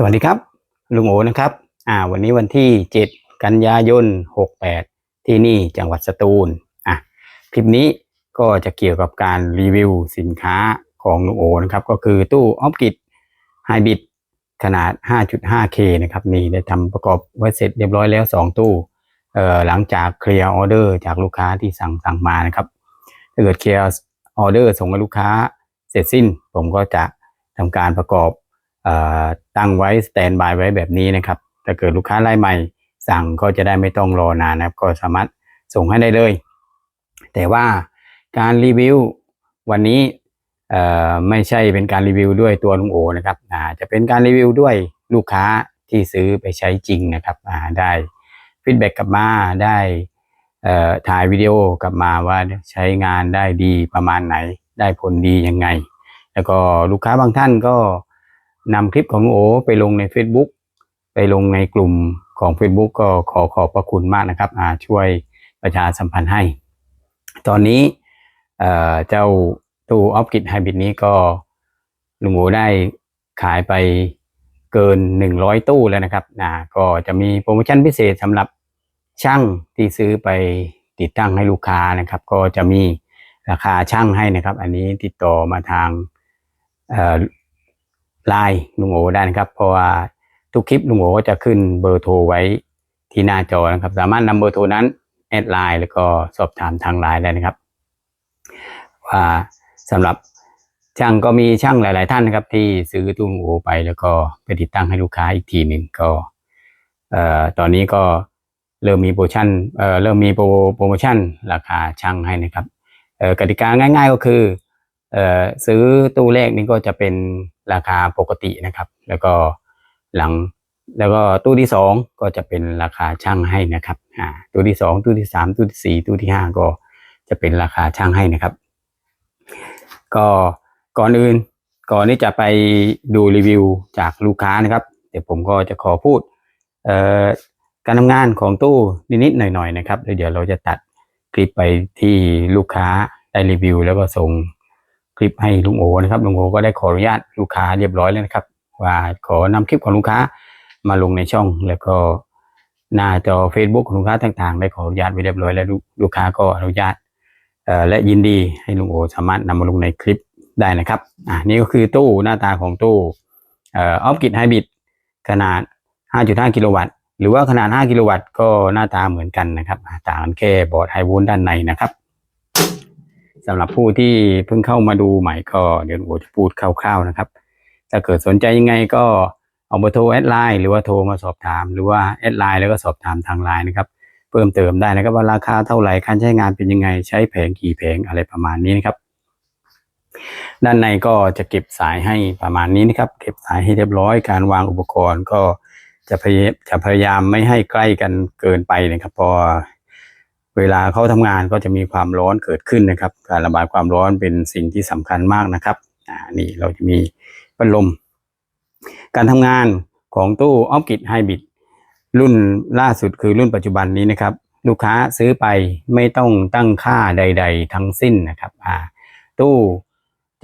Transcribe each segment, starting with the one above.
สวัสดีครับ ลุงโอนะครับอ่าวันนี้วันที่ 7 กันยายน 68 ที่นี่จังหวัดสตูลอะคลิปนี้ก็จะเกี่ยวกับการรีวิวสินค้าของลุงโอนะครับ ก็คือตู้ออฟกิดไฮบริดขนาด 5.5K นะครับ นี่ได้ทำประกอบไว้เสร็จเรียบร้อยแล้ว 2 ตู้เอ่อหลังจากเคลียร์ออเดอร์จากลูกค้าที่สั่งสั่งมานะครับถ้าเกิดเคลียร์ออเดอร์ส่งให้ลูกค้าเสร็จสิ้น ผมก็จะทำการประกอบ ตั้งไว้สแตนบายไว้แบบนี้นะครับถ้าเกิดลูกค้ารายใหม่ สั่งก็จะได้ไม่ต้องรอนานนะครับ ก็สามารถส่งให้ได้เลย แต่ว่าการรีวิววันนี้ไม่ใช่เป็นการรีวิวด้วยตัวลุงโอนะครับจะเป็นการรีวิวด้วยลูกค้าที่ซื้อไปใช้จริงนะครับได้ฟีดแบ็กกลับมาได้ถ่ายวิดีโอกลับมาว่าใช้งานได้ดีประมาณไหน ได้ผลดียังไง แล้วก็ลูกค้าบางท่านก็ นำคลิปของโอไปลงใน Facebook ไปลงในกลุ่มของ Facebook ก็ขอขอบพระคุณมากนะครับอาช่วยประชาสัมพันธ์ให้ ตอนนี้เจ้าตู้ออฟกิดไฮบริดนี้ก็ลุงโอได้ขายไปเกิน 100 ตู้แล้วนะครับนะก็จะมีโปรโมชั่นพิเศษสำหรับช่างที่ซื้อไปติดตั้งให้ลูกค้านะครับ ก็จะมีราคาช่างให้นะครับ อันนี้ติดต่อมาทาง ไลน์ลุงโอได้นะครับ เพราะว่าทุกคลิปลุงโอก็จะขึ้นเบอร์โทรไว้ที่หน้าจอนะครับ สามารถนำเบอร์โทรนั้นแอดไลน์แล้วก็สอบถามทางไลน์ได้นะครับ ว่าสำหรับช่างก็มีช่างหลาย ๆ ท่านนะครับ ที่ซื้อตู้ลุงโอไปแล้วก็ไปติดตั้งให้ลูกค้าอีกทีหนึ่งก็เอ่อตอนนี้ก็เริ่มมีโปรโมชั่นเอ่อเริ่มมีโปรโปรโมชั่นราคาช่างให้นะครับเอ่อกติกาง่าย ๆ ก็คือ เอ่อซื้อตู้แรกนี่ก็จะเป็นราคาปกตินะครับ แล้วก็หลังแล้วก็ตู้ที่สองก็จะเป็นราคาช่างให้นะครับอ่าตู้ที่สองตู้ที่สามตู้ที่สี่ตู้ที่ห้าก็จะเป็นราคาช่างให้นะครับ ก็ก่อนอื่นก่อนที่จะไปดูรีวิวจากลูกค้านะครับ เดี๋ยวผมก็จะขอพูดเอ่อการทำงานของตู้นิดๆหน่อยๆนะครับแล้วเดี๋ยวเราจะตัดคลิปไปที่ลูกค้าได้รีวิว แล้วก็ส่ง คลิปให้ลุงโอนะครับลุงโอก็ได้ขออนุญาตลูกค้าเรียบร้อยแล้วนะครับ ว่าขอนำคลิปของลูกค้ามาลงในช่องแล้วก็หน้าจอ Facebook ของลูกค้าต่างๆ ได้ขออนุญาตไว้เรียบร้อยแล้วลูกค้าก็อนุญาตและยินดีให้ลุงโอสามารถนำมาลงในคลิปได้นะครับอ่านี่ก็คือตู้หน้าตาของตู้ออฟกิดไฮบริดขนาด 5.5 กิโลวัตต์ หรือว่าขนาด 5 กิโลวัตต์ก็หน้าตาเหมือนกันนะครับต่างกันแค่บอร์ดไฮโวลด้านในนะครับ สำหรับผู้ที่เพิ่งเข้ามาดูใหม่ก็เดี๋ยวผมจะพูดคร่าวๆนะครับ ถ้าเกิดสนใจยังไงก็เอาเบอร์โทรแอดไลน์หรือว่าโทรมาสอบถาม หรือว่าแอดไลน์แล้วก็สอบถามทางไลน์นะครับ เพิ่มเติมได้นะครับว่าราคาเท่าไหร่การใช้งานเป็นยังไง ใช้แผงกี่แผงอะไรประมาณนี้นะครับ ด้านในก็จะเก็บสายให้ประมาณนี้นะครับ เก็บสายให้เรียบร้อยการวางอุปกรณ์ก็จะพยายจะพยายามไม่ให้ใกล้กันเกินไปนะครับพราะว่า เวลาเขาทำงานก็จะมีความร้อนเกิดขึ้นนะครับ การระบายความร้อนเป็นสิ่งที่สำคัญมากนะครับอ่านี่เราจะมีพัดลม การทำงานของตู้ออฟกิดไฮบริดรุ่นล่าสุดคือรุ่นปัจจุบันนี้นะครับ ลูกค้าซื้อไปไม่ต้องตั้งค่าใด ๆ ทั้งสิ้นนะครับอ่าตู้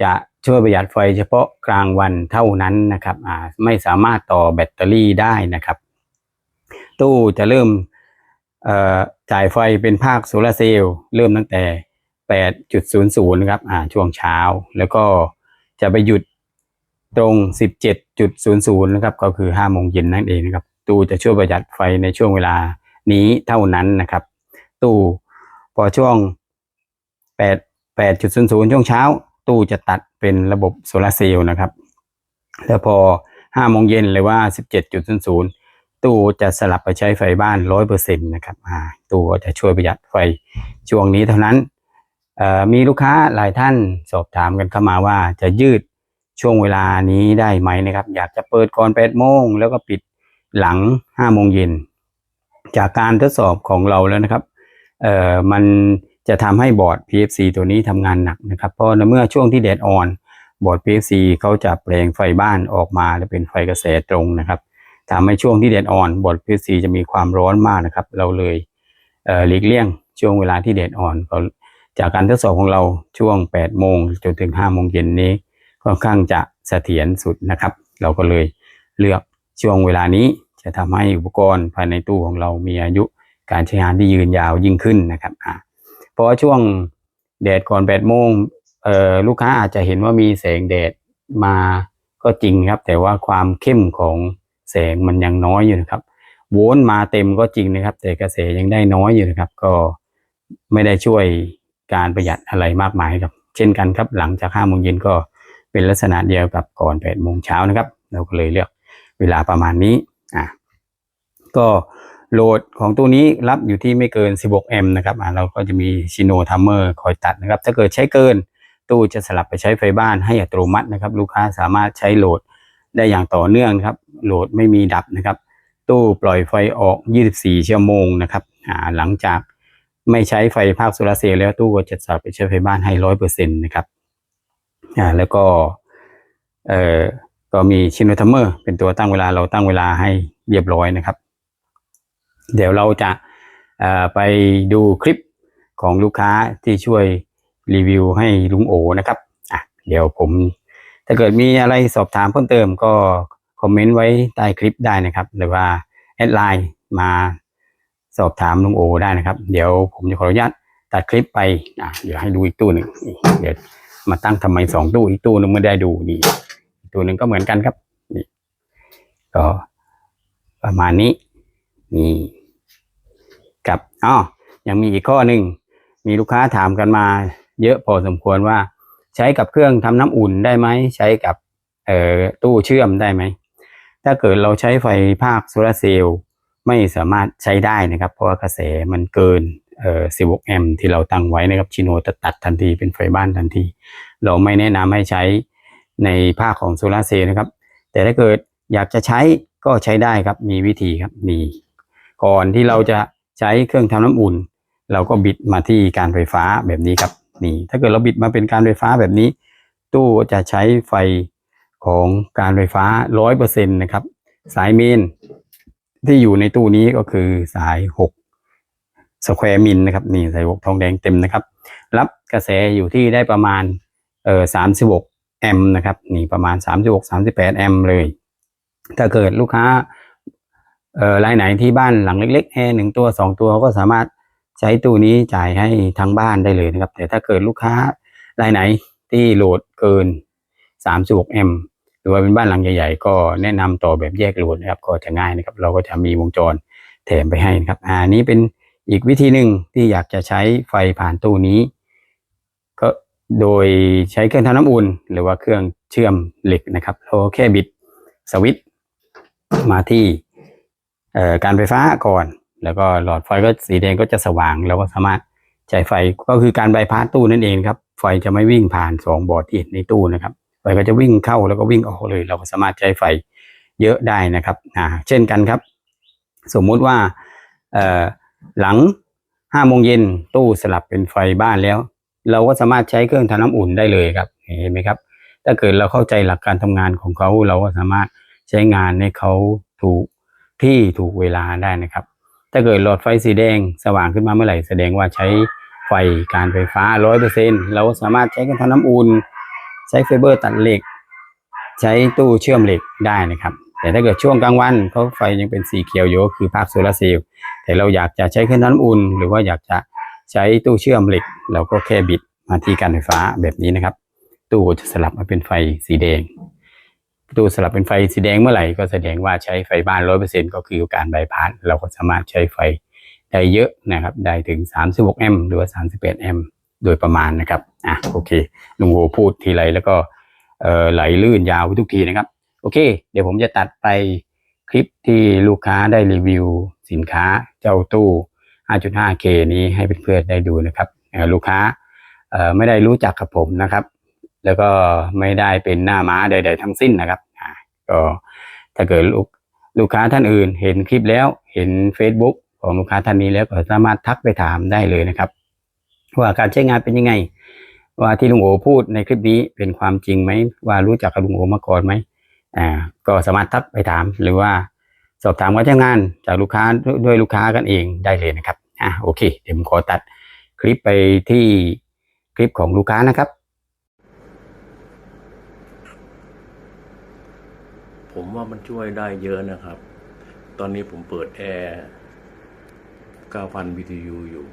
จะช่วยประหยัดไฟเฉพาะกลางวันเท่านั้นนะครับอ่าไม่สามารถต่อแบตเตอรี่ได้นะครับ ตู้จะเริ่ม จ่ายไฟเป็นภาคโซลาร์เซลล์เริ่มตั้งแต่ 8.00นะครับอ่าช่วงเช้า แล้วก็จะไปหยุดตรง 17.00นะครับก็คือ5โมงเย็นนั่นเองนะครับตู้จะช่วยประหยัดไฟในช่วงเวลานี้เท่านั้นนะครับ ตู้พอช่วง 8 8.00ช่วงเช้า ตู้จะตัดเป็นระบบโซลาร์เซลล์นะครับ แล้วพอ5โมงเย็นหรือว่า 17.00 ตู้จะสลับไปใช้ไฟบ้าน100%นต์นะครับตู้ก็จะช่วยประหยัดไฟช่วงนี้เท่านั้นมีลูกค้าหลายท่านสอบถามกันเข้ามาว่าจะยืดช่วงเวลานี้ได้ไหมนะครับ อยากจะเปิดก่อน8โมงแล้วก็ปิดหลัง5โมงเย็นจากการทดสอบของเราแล้วนะครับเอ่อมันจะทำให้บอร์ด PFC ตัวนี้ทำงานหนักนะครับ เพราะในเมื่อช่วงที่แดดอ่อน บอร์ด PFC เขาจะแปลงไฟบ้านออกมาและเป็นไฟกระแสตรงนะครับ ทำให้ช่วงที่แดดอ่อนบอร์ด PFC จะมีความร้อนมากนะครับ เราเลยเหลีกเลี่ยงช่วงเวลาที่แดดอ่อนก็จากการทดสอบของเราช่วง8โมงจนถึง5โมงเย็นนี้ค่อนข้างจะเสถียรสุดนะครับ เราก็เลยเลือกช่วงเวลานี้จะทำให้อุปกรณ์ภายในตู้ของเรามีอายุการใช้งานที่ยืนยาวยิ่งขึ้นนะครับอ่าเพราะว่าช่วงแดดก่อน8โมงเอ่อลูกค้าอาจจะเห็นว่ามีแสงแดดมาก็จริงครับ แต่ว่าความเข้มของ แสงมันยังน้อยอยู่นะครับ โวลต์มาเต็มก็จริงนะครับ แต่กระแสยังได้น้อยอยู่นะครับ ก็ไม่ได้ช่วยการประหยัดอะไรมากมายครับ เช่นกันครับ หลังจากห้าโมงเย็นก็เป็นลักษณะเดียวกับก่อนแปดโมงเช้านะครับ เราก็เลยเลือกเวลาประมาณนี้อะก็โหลดของตัวนี้รับอยู่ที่ไม่เกิน 16 แอมป์นะครับอะเราก็จะมีชิโนทัมเมอร์คอยตัดนะครับ ถ้าเกิดใช้เกิน ตู้จะสลับไปใช้ไฟบ้านให้อัตโนมัตินะครับ ลูกค้าสามารถใช้โหลด ได้อย่างต่อเนื่องครับโหลดไม่มีดับนะครับ ตู้ปล่อยไฟออก 24 ชั่วโมงนะครับหลังจากไม่ใช้ไฟภาคโซลาร์เซลล์แล้วตู้ก็จะสลับไปใช้ไฟบ้านให้ร้อยเปอร์เซ็นต์นะครับอ่าแล้วก็เอ่อก็มีชินโนทัมเมอร์เป็นตัวตั้งเวลาเราตั้งเวลาให้เรียบร้อยนะครับ เดี๋ยวเราจะไปดูคลิปของลูกค้าที่ช่วยรีวิวให้ลุงโอนะครับอะเดี๋ยวผม ถ้าเกิดมีอะไรสอบถามเพิ่มเติมก็คอมเมนต์ไว้ใต้คลิปได้นะครับ หรือว่าแอดไลน์มาสอบถามลุงโอได้นะครับ เดี๋ยวผมจะขออนุญาตตัดคลิปไปอะเดี๋ยวให้ดูอีกตู้หนึ่งเดี๋ยวมาตั้งทำไมสองตู้อีกตู้นึงไม่ได้ดูนี่ตู้หนึ่งก็เหมือนกันครับนี่ก็ประมาณนี้นี่กับอ๋อยังมีอีกข้อหนึ่งมีลูกค้าถามกันมา เยอะพอสมควรว่า ใช้กับเครื่องทำน้ำอุ่นได้ไหมใช้กับเอ่อตู้เชื่อมได้ไหมถ้าเกิดเราใช้ไฟภาคโซลาร์เซลล์ไม่สามารถใช้ได้นะครับ เพราะว่ากระแสมันเกินเอ่อ16แอมป์ที่เราตั้งไว้นะครับชิโนจะตัดทันทีเป็นไฟบ้านทันที เราไม่แนะนำให้ใช้ในภาคของโซลาร์เซลล์นะครับ แต่ถ้าเกิดอยากจะใช้ก็ใช้ได้ครับมีวิธีครับนี่ก่อนที่เราจะใช้เครื่องทำน้ำอุ่น เราก็บิดมาที่การไฟฟ้าแบบนี้ครับ นี่ถ้าเกิดเราบิดมาเป็นการไฟฟ้าแบบนี้ ตู้จะใช้ไฟของการไฟฟ้าร้อยเปอร์เซ็นต์นะครับ สายเมนที่อยู่ในตู้นี้ก็คือสายหกสแควร์มิลนะครับนี่สายหกทองแดงเต็มนะครับ รับกระแสอยู่ที่ได้ประมาณเอ่อสามสิบหกแอมป์นะครับนี่ประมาณสามสิบหกสามสิบแปดแอมป์เลย ถ้าเกิดลูกค้าเอ่อรายไหนที่บ้านหลังเล็กๆแอร์หนึ่งตัวสองตัวก็สามารถ ใช้ตู้นี้จ่ายให้ทั้งบ้านได้เลยนะครับ แต่ถ้าเกิดลูกค้ารายไหนที่โหลดเกิน36แอมป์หรือว่าเป็นบ้านหลังใหญ่ๆ ก็แนะนำต่อแบบแยกโหลดนะครับ ก็จะง่ายนะครับ เราก็จะมีวงจรแถมไปให้นะครับอ่านี้เป็นอีกวิธีหนึ่งที่อยากจะใช้ไฟผ่านตู้นี้ ก็โดยใช้เครื่องทำน้ำอุ่น หรือว่าเครื่องเชื่อมเหล็กนะครับเราแค่บิดสวิตช์มาที่การไฟฟ้าก่อน แล้วก็หลอดไฟก็สีแดงก็จะสว่างเราก็สามารถใช้ไฟก็คือการไบพาสตู้นั่นเองครับไฟจะไม่วิ่งผ่านสองบอร์ดที่เห็นในตู้นะครับไฟก็จะวิ่งเข้าแล้วก็วิ่งออกเลย เราก็สามารถใช้ไฟเยอะได้นะครับอ่าเช่นกันครับ สมมุติว่าเอ่อหลังห้าโมงเย็นตู้สลับเป็นไฟบ้านแล้ว เราก็สามารถใช้เครื่องทำน้ำอุ่นได้เลยครับเห็นไหมครับ ถ้าเกิดเราเข้าใจหลักการทำงานของเขาเราก็สามารถใช้งานให้เขาถูกที่ถูกเวลาได้นะครับ ถ้าเกิดหลอดไฟสีแดงสว่างขึ้นมาเมื่อไหร่แสดงว่าใช้ไฟการไฟฟ้าร้อยเปอร์เซ็นเราสามารถใช้เครื่องทำน้ำอุ่นใช้ไฟเบอร์ตัดเหล็ก ใช้ตู้เชื่อมเหล็กได้นะครับ แต่ถ้าเกิดช่วงกลางวันเขาไฟยังเป็นสีเขียวอยู่คือภาคโซลาร์เซลล์แต่เราอยากจะใช้เครื่องทำน้ำอุ่น หรือว่าอยากจะใช้ตู้เชื่อมเหล็ก เราก็แค่บิดมาที่การไฟฟ้าแบบนี้นะครับ ตู้จะสลับมาเป็นไฟสีแดง ประตูสลับเป็นไฟสีแดงเมื่อไหร่ก็แสดงว่าใช้ไฟบ้านร้อยเปอร์เซ็นก็คือการไบพาสเราก็สามารถใช้ไฟได้เยอะนะครับ ได้ถึง 36 แอมป์หรือว่า 38 แอมป์โดยประมาณนะครับ อะโอเคลุงโวพูดทีไรแล้วก็ไหลลื่นยาวทุกทีนะครับ โอเค เดี๋ยวผมจะตัดไปคลิปที่ลูกค้าได้รีวิว สินค้าเจ้าตู้ 5.5K นี้ให้เพื่อนๆได้ดูนะครับเอ่อลูกค้าไม่ได้รู้จักกับผมนะครับ แล้วก็ไม่ได้เป็นหน้าม้าใด ๆ ทั้งสิ้นนะครับก็ถ้าเกิดลูกลูกค้าท่านอื่น เห็นคลิปแล้วเห็น Facebook ของลูกค้าท่านนี้แล้วก็สามารถทักไปถามได้เลยนะครับ ว่าการใช้งานเป็นยังไง ว่าที่ลุงโอพูดในคลิปนี้เป็นความจริงไหมว่ารู้จักกับลุงโอมาก่อนไหมอ่าก็สามารถทักไปถาม หรือว่าสอบถามการใช้งานจากลูกค้าด้วยด้วยลูกค้ากันเองได้เลยนะครับอ่าโอเค เดี๋ยวผมขอตัดคลิปไปที่คลิปของลูกค้านะครับ ผมว่ามันช่วยได้เยอะนะครับ ตอนนี้ผมเปิดแอร์9,000 BTU อยู่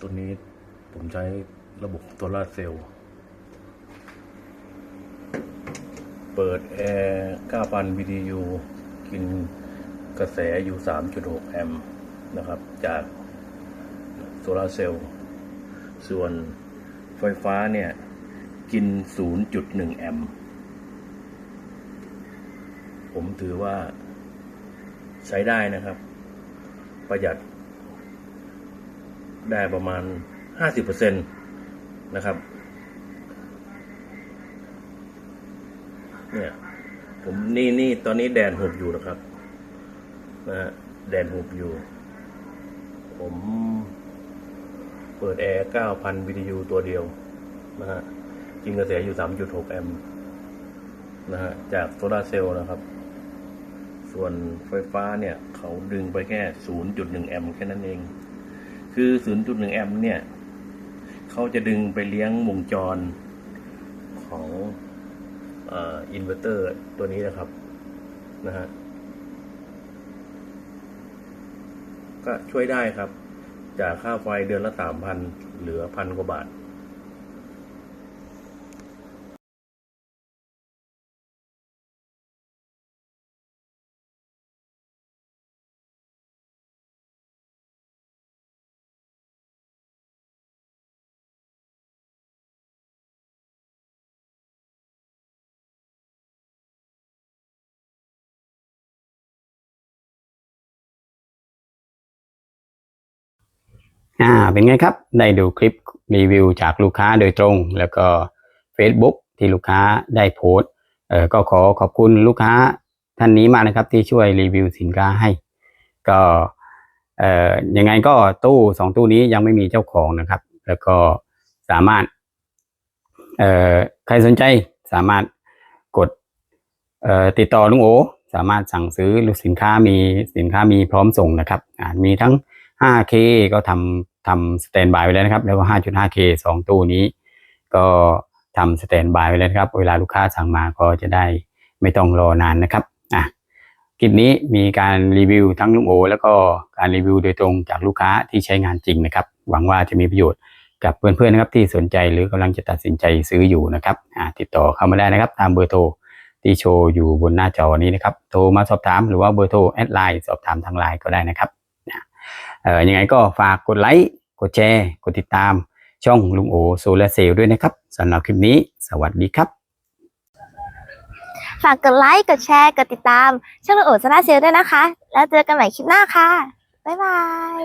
ตัวนี้ผมใช้ระบบโซลาเซลล์ เปิดแอร์9,000 BTU กินกระแสอยู่ 3.6 แอมป์นะครับ จาก โซลาเซลล์ ส่วนไฟฟ้าเนี่ยกิน 0.1 แอมป์ผมถือว่าใช้ได้นะครับ ประหยัด ได้ประมาณ 50%นะครับ เนี่ย ผมนี่นี่ตอนนี้แดนหุบอยู่นะครับนะฮะแดนหุบอยู่ ผม เปิดแอร์ 9,000 BTU ตัวเดียวนะฮะกินกระแสอยู่ 3.6 แอมป์นะฮะจากโซลาเซลล์นะครับ ส่วนไฟฟ้าเนี่ย เขาดึงไปแค่ 0.1 แอมป์แค่นั้นเอง คือ 0.1 แอมป์เนี่ย เขาจะดึงไปเลี้ยงวงจรของอินเวอร์เตอร์ตัวนี้นะครับนะฮะก็ช่วยได้ครับ จากค่าไฟเดือนละสามพันเหลือพันกว่าบาท อ่าเป็นไงครับ ได้ดูคลิปรีวิวจากลูกค้าโดยตรง แล้วก็ Facebook ที่ลูกค้าได้โพสต์เอ่อก็ขอขอบคุณลูกค้าท่านนี้มากนะครับที่ช่วยรีวิวสินค้าให้ ก็เอ่อยังไงก็ตู้สองตู้นี้ยังไม่มีเจ้าของนะครับ แล้วก็สามารถเอ่อใครสนใจสามารถกดเอ่อติดต่อลุงโอ สามารถสั่งซื้อหรือสินค้ามีสินค้ามีพร้อมส่งนะครับอ่ามีทั้ง 5K ก็ทำทำสแตนบายไว้แล้วนะครับ แล้วก็ 5.5K สองตู้นี้ ก็ทำสแตนบายไว้แล้วนะครับ เวลาลูกค้าสั่งมาก็จะได้ไม่ต้องรอนานนะครับอะคลิปนี้มีการรีวิวทั้งลุงโอ แล้วก็การรีวิวโดยตรงจากลูกค้าที่ใช้งานจริงนะครับ หวังว่าจะมีประโยชน์กับเพื่อนๆนะครับที่สนใจหรือกำลังจะตัดสินใจซื้ออยู่นะครับอะติดต่อเข้ามาได้นะครับ ตามเบอร์โทรที่โชว์อยู่บนหน้าจอนี้นะครับ โทรมาสอบถามหรือว่าเบอร์โทรแอดไลน์สอบถามทางไลน์ก็ได้นะครับ อ่อยังไงก็ฝากกดไลค์ กดแชร์ กดติดตาม ช่องลุงโอโซลาเซลล์ด้วยนะครับสำหรับคลิปนี้ สวัสดีครับ ฝากกดไลค์ กดแชร์ กดติดตาม ช่องลุงโอโซลาเซลล์ด้วยนะคะ แล้วเจอกันใหม่คลิปหน้าค่ะ บ๊ายบาย